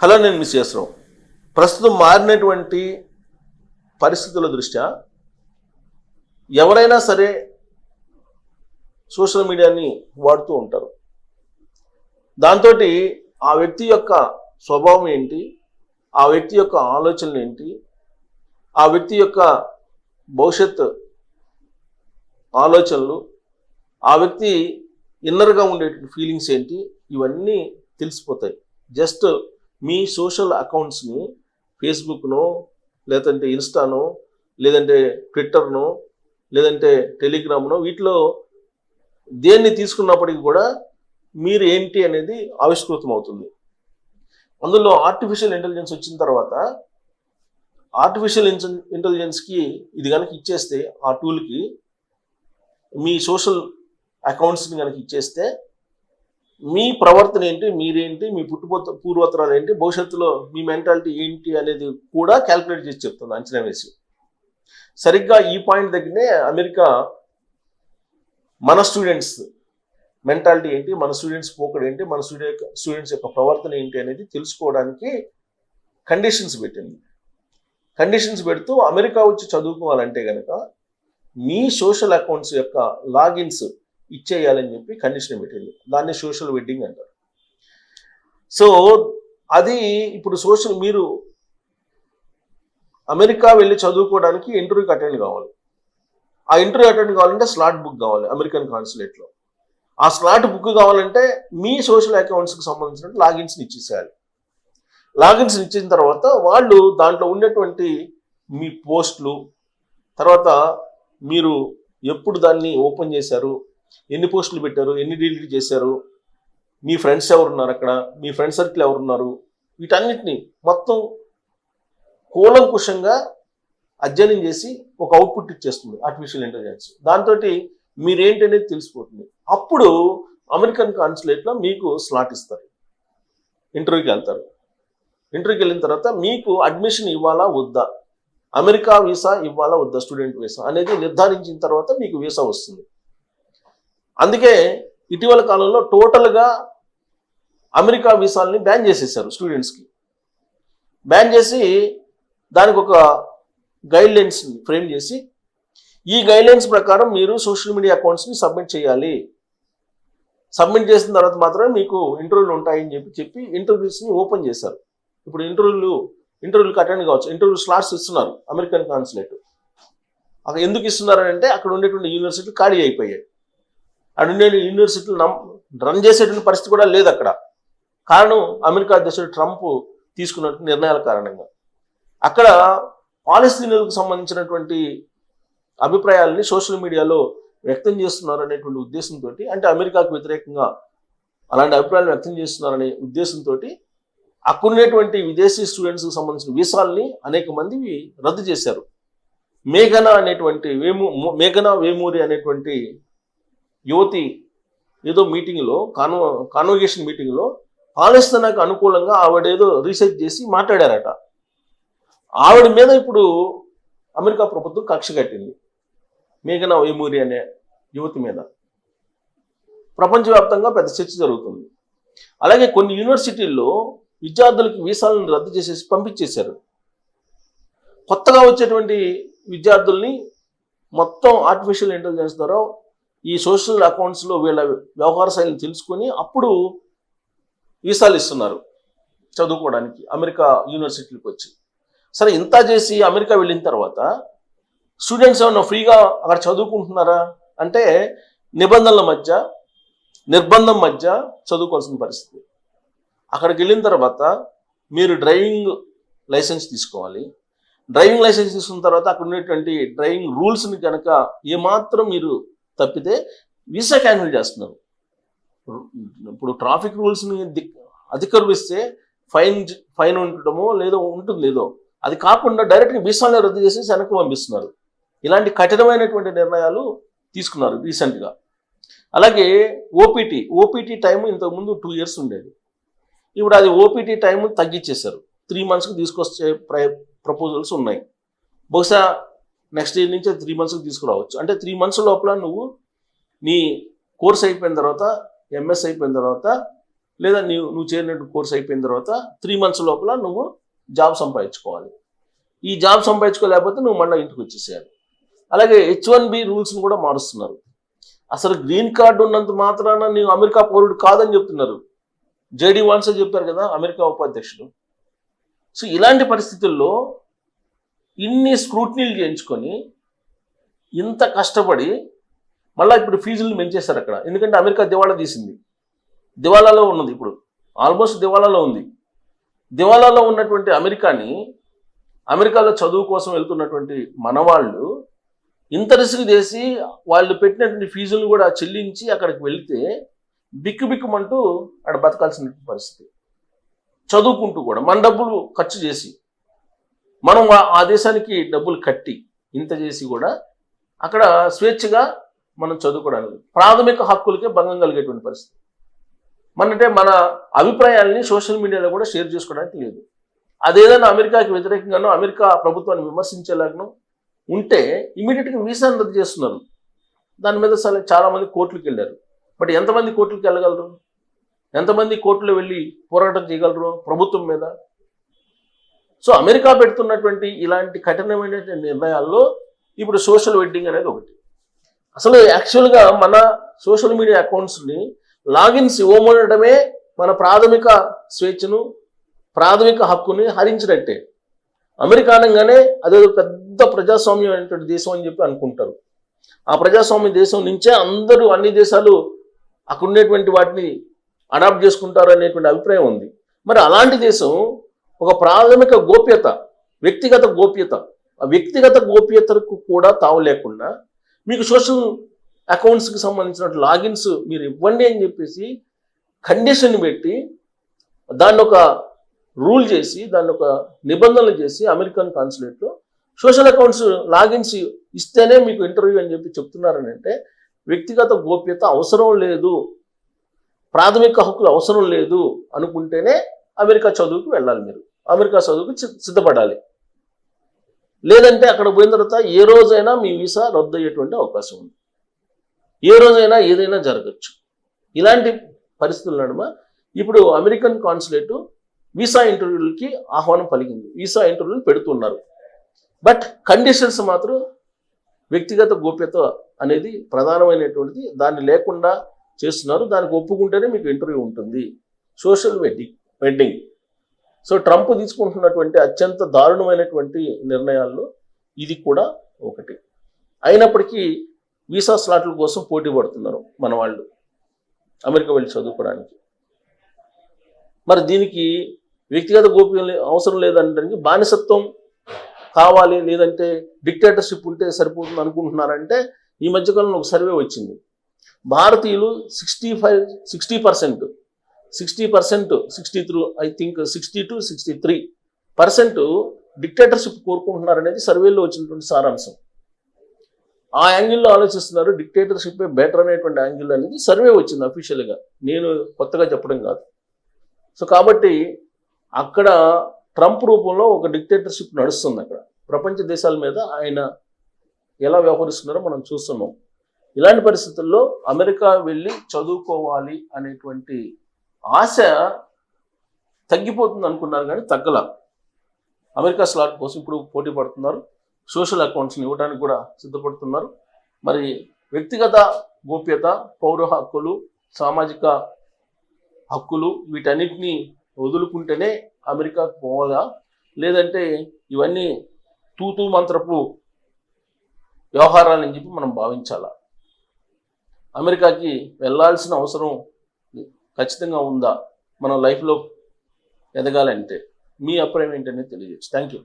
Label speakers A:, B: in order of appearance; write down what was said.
A: Hello నేను miss చేస్తున్నాం ప్రస్తుతం మారినటువంటి పరిస్థితుల దృష్ట్యా ఎవరైనా సరే సోషల్ మీడియాని వాడుతూ ఉంటారు. దాంతో ఆ వ్యక్తి యొక్క స్వభావం ఏంటి? ఆ వ్యక్తి యొక్క ఆలోచనలు ఏంటి? ఆ వ్యక్తి యొక్క భవిష్యత్ ఆలోచనలు ఆ వ్యక్తి ఇన్నర్గా ఉండే ఫీలింగ్స్ ఏంటి? ఇవన్నీ తెలిసిపోతాయి. జస్ట్ మీ సోషల్ అకౌంట్స్ని ఫేస్బుక్ను లేదంటే ఇన్స్టాను లేదంటే ట్విట్టర్ను లేదంటే టెలిగ్రామ్ను వీటిలో దేన్ని తీసుకున్నప్పటికీ కూడా మీరు ఏంటి అనేది ఆవిష్కృతం అవుతుంది. అందులో ఆర్టిఫిషియల్ ఇంటెలిజెన్స్ వచ్చిన తర్వాత ఆర్టిఫిషియల్ ఇంటెలిజెన్స్కి ఇది కనుక ఇచ్చేస్తే ఆ టూల్కి మీ సోషల్ అకౌంట్స్ని కనుక ఇచ్చేస్తే మీ ప్రవర్తన ఏంటి మీరేంటి మీ పుట్టుపోత పూర్వోత్తరాలు ఏంటి భవిష్యత్తులో మీ మెంటాలిటీ ఏంటి అనేది కూడా క్యాల్కులేట్ చేసి చెప్తుంది అంచనా వేసి. సరిగ్గా ఈ పాయింట్ దగ్గరనే అమెరికా మన స్టూడెంట్స్ మెంటాలిటీ ఏంటి మన స్టూడెంట్స్ పోకడు ఏంటి మన స్టూడెంట్ స్టూడెంట్స్ యొక్క ప్రవర్తన ఏంటి అనేది తెలుసుకోవడానికి కండిషన్స్ పెట్టింది. కండిషన్స్ పెడుతూ అమెరికా వచ్చి చదువుకోవాలంటే కనుక మీ సోషల్ అకౌంట్స్ యొక్క లాగిన్స్ ఇచ్చేయాలని చెప్పి కండిషన్ పెట్టింది. దాన్ని సోషల్ వెడ్డింగ్ అంటారు. సో అది ఇప్పుడు సోషల్ మీరు అమెరికా వెళ్ళి చదువుకోవడానికి ఇంటర్వ్యూకి అటెండ్ కావాలి. ఆ ఇంటర్వ్యూ అటెండ్ కావాలంటే స్లాట్ బుక్ కావాలి అమెరికన్ కాన్సులేట్లో ఆ స్లాట్ బుక్ కావాలంటే మీ సోషల్ అకౌంట్స్కి సంబంధించిన లాగిన్స్ని ఇచ్చేసేయాలి. లాగిన్స్ని ఇచ్చిన తర్వాత వాళ్ళు దాంట్లో ఉండేటువంటి మీ పోస్ట్లు తర్వాత మీరు ఎప్పుడు దాన్ని ఓపెన్ చేశారు ఎన్ని పోస్టులు పెట్టారు ఎన్ని డిలీట్ చేశారు మీ ఫ్రెండ్స్ ఎవరున్నారు అక్కడ మీ ఫ్రెండ్ సర్కిల్ ఎవరున్నారు వీటన్నిటిని మొత్తం కూలంకుషంగా అధ్యయనం చేసి ఒక అవుట్పుట్ ఇచ్చేస్తుంది ఆర్టిఫిషియల్ ఇంటెలిజెన్స్ దాంతో మీరేంటి అనేది తెలిసిపోతుంది. అప్పుడు అమెరికన్ కాన్సులేట్లో మీకు స్లాట్ ఇస్తారు. ఇంటర్వ్యూకి వెళ్తారు. ఇంటర్వ్యూకి వెళ్ళిన తర్వాత మీకు అడ్మిషన్ ఇవ్వాలా వద్దా? అమెరికా వీసా ఇవ్వాలా వద్దా? Student visa? అనేది నిర్ధారించిన తర్వాత మీకు వీసా వస్తుంది. అందుకే ఇటీవల కాలంలో టోటల్గా అమెరికా వీసాలని బ్యాన్ చేసేసారు స్టూడెంట్స్కి. బ్యాన్ చేసి దానికి ఒక గైడ్లైన్స్ని ఫ్రేమ్ చేసి ఈ గైడ్ లైన్స్ ప్రకారం మీరు సోషల్ మీడియా అకౌంట్స్ని సబ్మిట్ చేయాలి. సబ్మిట్ చేసిన తర్వాత మాత్రమే మీకు ఇంటర్వ్యూలు ఉంటాయని చెప్పి చెప్పి ఇంటర్వ్యూస్ని ఓపెన్ చేశారు. ఇప్పుడు ఇంటర్వ్యూలు ఇంటర్వ్యూలకు అటెండ్ కావచ్చు ఇంటర్వ్యూ స్లాట్స్ ఇస్తున్నారు అమెరికన్ కాన్సులేట్. అక్కడ ఎందుకు ఇస్తున్నారు అంటే అక్కడ ఉండేటువంటి యూనివర్సిటీలు ఖాళీ అయిపోయాయి. అటు నేను యూనివర్సిటీలు నమ్ రన్ చేసేటువంటి పరిస్థితి కూడా లేదు అక్కడ. కారణం అమెరికా అధ్యక్షుడు ట్రంప్ తీసుకున్న నిర్ణయాల కారణంగా. అక్కడ పాలస్తీనులకు సంబంధించినటువంటి అభిప్రాయాలని సోషల్ మీడియాలో వ్యక్తం చేస్తున్నారు అనేటువంటి ఉద్దేశంతో అంటే అమెరికాకు వ్యతిరేకంగా అలాంటి అభిప్రాయాలు వ్యక్తం చేస్తున్నారనే ఉద్దేశంతో అక్కడున్నటువంటి విదేశీ స్టూడెంట్స్కి సంబంధించిన వీసాల్ని అనేక మంది రద్దు చేశారు. మేఘన అనేటువంటి వేము మేఘన వేమూరి అనేటువంటి యువతి ఏదో మీటింగ్లో కాన్వ కాన్వకేషన్ మీటింగ్లో పాలస్తీనాకు అనుకూలంగా ఆవిడ ఏదో రీసెర్చ్ చేసి మాట్లాడారట. ఆవిడ మీద ఇప్పుడు అమెరికా ప్రభుత్వం కక్ష కట్టింది. మేఘన వైమూరి అనే యువతి మీద. ప్రపంచవ్యాప్తంగా పెద్ద చర్చ జరుగుతుంది. అలాగే కొన్ని యూనివర్సిటీల్లో విద్యార్థులకు వీసాలను రద్దు చేసేసి పంపించేశారు. కొత్తగా వచ్చేటువంటి విద్యార్థుల్ని మొత్తం ఆర్టిఫిషియల్ ఇంటెలిజెన్స్ ద్వారా ఈ సోషల్ అకౌంట్స్లో వీళ్ళ వ్యవహార శైలిని తెలుసుకొని అప్పుడు వీసాలు ఇస్తున్నారు చదువుకోవడానికి అమెరికా యూనివర్సిటీలకు వచ్చి. సరే ఇంత చేసి అమెరికా వెళ్ళిన తర్వాత స్టూడెంట్స్ ఏమన్నా ఫ్రీగా అక్కడ చదువుకుంటున్నారా? అంటే నిబంధనల మధ్య నిర్బంధం మధ్య చదువుకోవాల్సిన పరిస్థితి. అక్కడికి వెళ్ళిన తర్వాత మీరు డ్రైవింగ్ లైసెన్స్ తీసుకోవాలి. డ్రైవింగ్ లైసెన్స్ తీసుకున్న తర్వాత అక్కడ ఉన్నటువంటి డ్రైవింగ్ రూల్స్ని కనుక ఏమాత్రం మీరు తప్పితే వీసా క్యాన్సిల్ చేస్తున్నారు. ఇప్పుడు ట్రాఫిక్ రూల్స్ని అధికరిస్తే ఫైన్ ఫైన్ ఉండటమో లేదో ఉంటుంది ఏదో. అది కాకుండా డైరెక్ట్గా వీసాలను రద్దు చేసి వెనక్కి పంపిస్తున్నారు. ఇలాంటి కఠినమైనటువంటి నిర్ణయాలు తీసుకున్నారు రీసెంట్గా. అలాగే ఓపీటీ ఓపీటీ టైం ఇంతకుముందు టూ ఇయర్స్ ఉండేది. ఇప్పుడు అది ఓపీటీ టైం తగ్గించేశారు త్రీ మంత్స్కి తీసుకొచ్చే ప్రై ప్రపోజల్స్ ఉన్నాయి. బహుశా నెక్స్ట్ ఇయర్ నుంచి త్రీ మంత్స్కి తీసుకురావచ్చు. అంటే త్రీ మంత్స్ లోపల నువ్వు నీ కోర్స్ అయిపోయిన తర్వాత ఎంఎస్ అయిపోయిన తర్వాత లేదా నువ్వు నువ్వు చేరినట్టు కోర్స్ అయిపోయిన తర్వాత త్రీ మంత్స్ లోపల నువ్వు జాబ్ సంపాదించుకోవాలి. ఈ జాబ్ సంపాదించుకోలేకపోతే నువ్వు మళ్ళీ ఇంటికి వచ్చేసేయాలి. అలాగే హెచ్ వన్ బి రూల్స్ని కూడా మారుస్తున్నారు. అసలు గ్రీన్ కార్డు ఉన్నంత మాత్రాన నీవు అమెరికా పౌరుడు కాదని చెప్తున్నారు. జేడీ వాన్సే చెప్పారు కదా అమెరికా ఉపాధ్యక్షుడు. సో ఇలాంటి పరిస్థితుల్లో ఇన్ని స్క్రూటినీలు చేయించుకొని ఇంత కష్టపడి మళ్ళీ ఇప్పుడు ఫీజులు పెంచేశారు అక్కడ. ఎందుకంటే అమెరికా దివాళా తీసింది. దివాళాలో ఉన్నది ఇప్పుడు. ఆల్మోస్ట్ దివాళాలో ఉంది. దివాళాలో ఉన్నటువంటి అమెరికాని అమెరికాలో చదువు కోసం వెళ్తున్నటువంటి మనవాళ్ళు ఇంత రిస్క్ చేసి వాళ్ళు పెట్టినటువంటి ఫీజులను కూడా చెల్లించి అక్కడికి వెళితే బిక్కు బిక్కుమంటూ అక్కడ బతకాల్సిన పరిస్థితి. చదువుకుంటూ కూడా మన డబ్బులు ఖర్చు చేసి మనం ఆ- ఆ దేశానికి డబ్బులు కట్టి ఇంత చేసి కూడా అక్కడ స్వేచ్ఛగా మనం చదువుకోవడానికి ప్రాథమిక హక్కులకే భంగం కలిగేటువంటి పరిస్థితి. మనంటే మన అభిప్రాయాల్ని సోషల్ మీడియాలో కూడా షేర్ చేసుకోవడానికి లేదు. అదేదైనా అమెరికాకి వ్యతిరేకంగానో అమెరికా ప్రభుత్వాన్ని విమర్శించేలాగానో ఉంటే ఇమీడియట్గా వీసాను రద్దు చేస్తున్నారు. దాని మీద సరే చాలామంది కోర్టులకు వెళ్ళారు. బట్ ఎంతమంది కోర్టులకు వెళ్ళగలరు? ఎంతమంది కోర్టులో వెళ్ళి పోరాటం చేయగలరు ప్రభుత్వం మీద? సో అమెరికా పెడుతున్నటువంటి ఇలాంటి కఠినమైనటువంటి నిర్ణయాల్లో ఇప్పుడు సోషల్ వెడ్డింగ్ అనేది ఒకటి. అసలు యాక్చువల్గా మన సోషల్ మీడియా అకౌంట్స్ని లాగిన్స్ ఇవ్వమనడమే మన ప్రాథమిక స్వేచ్ఛను ప్రాథమిక హక్కుని హరించినట్టే. అమెరికా అనగానే అదేదో పెద్ద ప్రజాస్వామ్యం అనేటువంటి దేశం అని చెప్పి అనుకుంటారు. ఆ ప్రజాస్వామ్య దేశం నుంచే అందరూ అన్ని దేశాలు అక్కడ ఉండేటువంటి వాటిని అడాప్ట్ చేసుకుంటారు అనేటువంటి అభిప్రాయం ఉంది. మరి అలాంటి దేశం ఒక ప్రాథమిక గోప్యత వ్యక్తిగత గోప్యత. ఆ వ్యక్తిగత గోప్యతకు కూడా తావు లేకుండా మీకు సోషల్ అకౌంట్స్కి సంబంధించిన లాగిన్స్ మీరు ఇవ్వండి అని చెప్పేసి కండిషన్ పెట్టి దాన్ని ఒక రూల్ చేసి దాన్ని ఒక నిబంధనలు చేసి అమెరికన్ కాన్సులేట్లో సోషల్ అకౌంట్స్ లాగిన్స్ ఇస్తేనే మీకు ఇంటర్వ్యూ అని చెప్పి చెప్తున్నారని అంటే వ్యక్తిగత గోప్యత అవసరం లేదు ప్రాథమిక హక్కులు అవసరం లేదు అనుకుంటేనే అమెరికా చదువుకు వెళ్ళాలి మీరు. అమెరికా చదువుకు సిద్ధపడాలి. లేదంటే అక్కడ పోయిన తర్వాత ఏ రోజైనా మీ వీసా రద్దు అయ్యేటువంటి అవకాశం ఉంది. ఏ రోజైనా ఏదైనా జరగచ్చు. ఇలాంటి పరిస్థితుల నడుమ ఇప్పుడు అమెరికన్ కాన్సులేట్ వీసా ఇంటర్వ్యూలకి ఆహ్వానం పలికింది. వీసా ఇంటర్వ్యూలు పెడుతున్నారు. బట్ కండిషన్స్ మాత్రం వ్యక్తిగత గోప్యత అనేది ప్రధానమైనటువంటిది. దాన్ని లేకుండా చేస్తున్నారు. దానికి ఒప్పుకుంటేనే మీకు ఇంటర్వ్యూ ఉంటుంది. Social vetting pending. So Trump తీసుకుంటున్నటువంటి అత్యంత దారుణమైనటువంటి నిర్ణయాల్లో ఇది కూడా ఒకటి. అయినప్పటికీ వీసా స్లాట్ల కోసం పోటీ పడుతున్నారు మన వాళ్ళు అమెరికా వెళ్ళి చదువుకోవడానికి. మరి దీనికి వ్యక్తిగత గోప్యం అవసరం లేదనడానికి బానిసత్వం కావాలి లేదంటే డిక్టేటర్షిప్ ఉంటే సరిపోతుంది అనుకుంటున్నారంటే ఈ మధ్యకాలంలో ఒక సర్వే వచ్చింది. భారతీయులు sixty five sixty percent sixty percent sixty three I think sixty two sixty three percent dictatorship కోరుకుంటున్నారనేది సర్వేలో వచ్చినటువంటి సారాంశం. ఆ యాంగిల్లో ఆలోచిస్తున్నారు డిక్టేటర్షిప్ బెటర్ అనేటువంటి యాంగిల్ అనేది సర్వే వచ్చింది అఫీషియల్గా నేను కొత్తగా చెప్పడం కాదు. సో కాబట్టి అక్కడ ట్రంప్ రూపంలో ఒక డిక్టేటర్షిప్ నడుస్తుంది అక్కడ. ప్రపంచ దేశాల మీద ఆయన ఎలా వ్యవహరిస్తున్నారో మనం చూస్తున్నాం. ఇలాంటి పరిస్థితుల్లో అమెరికా వెళ్ళి చదువుకోవాలి అనేటువంటి ఆశ తగ్గిపోతుంది అనుకున్నారు కానీ తగ్గల. అమెరికా స్లాట్ కోసం ఇప్పుడు పోటీ పడుతున్నారు. సోషల్ అకౌంట్స్ని ఇవ్వడానికి కూడా సిద్ధపడుతున్నారు. మరి వ్యక్తిగత గోప్యత పౌర హక్కులు సామాజిక హక్కులు వీటన్నిటిని వదులుకుంటేనే అమెరికాకు పోవాలా? లేదంటే ఇవన్నీ తూతూ మంత్రపు వ్యవహారాలని చెప్పి మనం భావించాలా? అమెరికాకి వెళ్ళాల్సిన అవసరం ఖచ్చితంగా ఉందా? మనం లైఫ్లో ఎదగాలంటే మీ అభిప్రాయం ఏంటనేది తెలియజేయచ్చు. Thank you